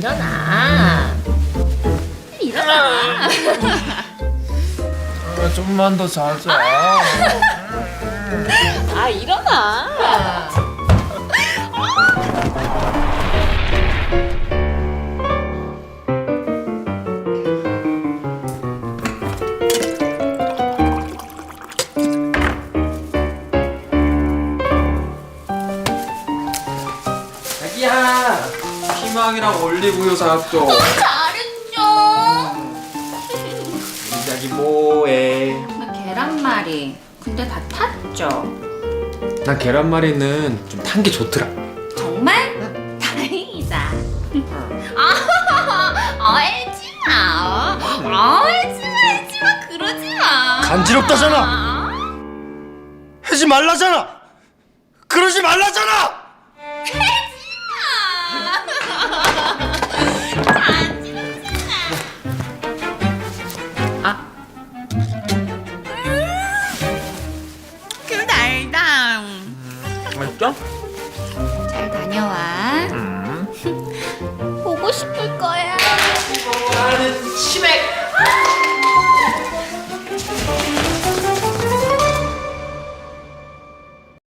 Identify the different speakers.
Speaker 1: 일어나. 일어나.
Speaker 2: 아, 좀만 더 자자.
Speaker 1: 아 일어나.
Speaker 2: 자기야, 피망이랑 올리브유 사왔죠.
Speaker 1: 잘했죠.
Speaker 2: 우리 자기 뭐해?
Speaker 1: 나 계란말이. 근데 다 탔죠.
Speaker 2: 난 계란말이는 좀 탄 게 좋더라.
Speaker 1: 정말? 다행이다. 아, 알지 마. 아, 알지 마, 알지 마. 그러지 마.
Speaker 3: 간지럽다잖아. 하지 말라잖아. 그러지 말라잖아.
Speaker 2: 맛있죠?
Speaker 1: 잘 다녀와.
Speaker 2: 음.